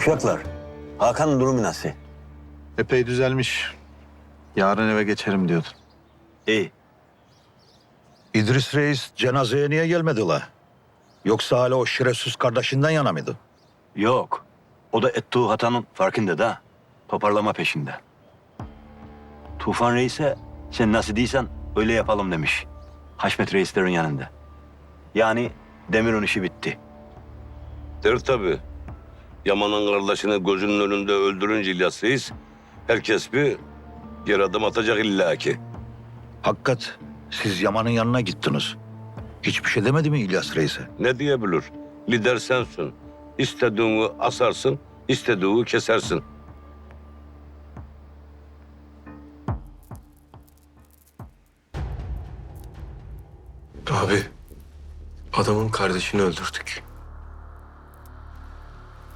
Uşaklar, Hakan'ın durumu nasıl? Epey düzelmiş. Yarın eve geçerim diyordun. İyi. İdris Reis cenazeye niye gelmedi la? Yoksa hala o şerefsiz kardeşinden yana mıydı? Yok. O da ettiği hatanın farkında da. Toparlama peşinde. Tufan Reis'e sen nasıl değilsen öyle yapalım demiş. Haşmet Reislerin yanında. Yani Demir'in işi bitti. Der tabii. Yaman'ın kardeşini gözünün önünde öldürünce İlyas Reis, herkes bir yer adım atacak illaki. Hakikat siz Yaman'ın yanına gittiniz. Hiçbir şey demedi mi İlyas Reis'e? Ne diyebilir? Lider sensin. İstediğini asarsın, istediğini kesersin. Abi, adamın kardeşini öldürdük.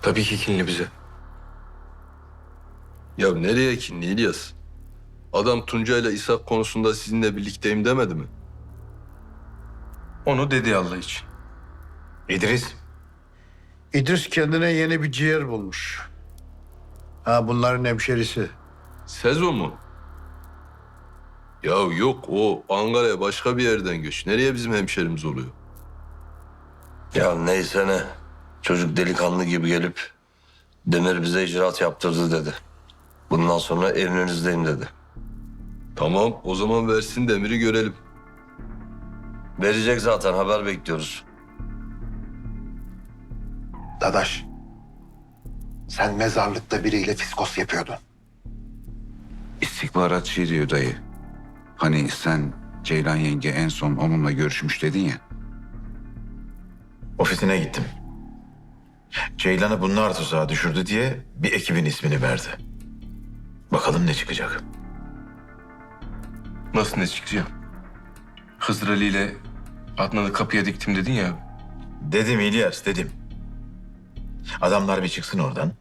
Tabii ki kinli bize. Ya nereye kinli İlyas? Adam Tunca ile İshak konusunda sizinle birlikteyim demedi mi? Onu dedi Allah için. İdris. İdris kendine yeni bir ciğer bulmuş. Ha bunların hemşerisi. Sezo mu? Ya yok o Ankara'ya başka bir yerden göç. Nereye bizim hemşerimiz oluyor? Ya neyse ne. Çocuk delikanlı gibi gelip Demir bize icraat yaptırdı dedi. Bundan sonra emrinizdeyim dedi. Tamam o zaman versin demiri görelim. Verecek zaten haber bekliyoruz. Dadaş, sen mezarlıkta biriyle fiskos yapıyordun. İstihbaratçı diyor dayı. Hani sen Ceylan yenge en son onunla görüşmüş dedin ya. Ofisine gittim. Ceylan'ı bunlar tuzağa düşürdü diye bir ekibin ismini verdi. Bakalım ne çıkacak. Nasıl ne çıkacağım? Hızır Ali ile Adnan'ı kapıya diktim dedin ya. Dedim İlyas dedim. Adamlar bir çıksın oradan.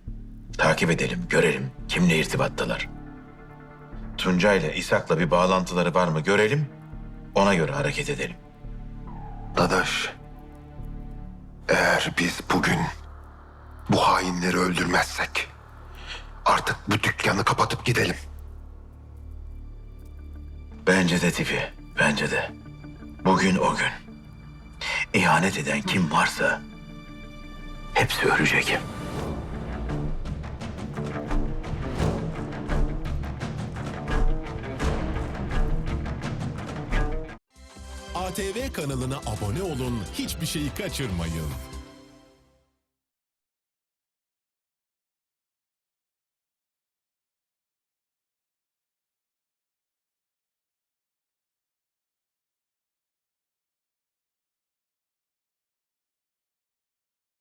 Takip edelim, görelim kimle irtibattalar. Tunca ile İshak'la bir bağlantıları var mı görelim. Ona göre hareket edelim. Dadaş, eğer biz bugün bu hainleri öldürmezsek artık bu dükkanı kapatıp gidelim. Bence de Tipi, bence de. Bugün o gün. İhanet eden kim varsa hepsi ölecek. ATV kanalına abone olun, hiçbir şeyi kaçırmayın.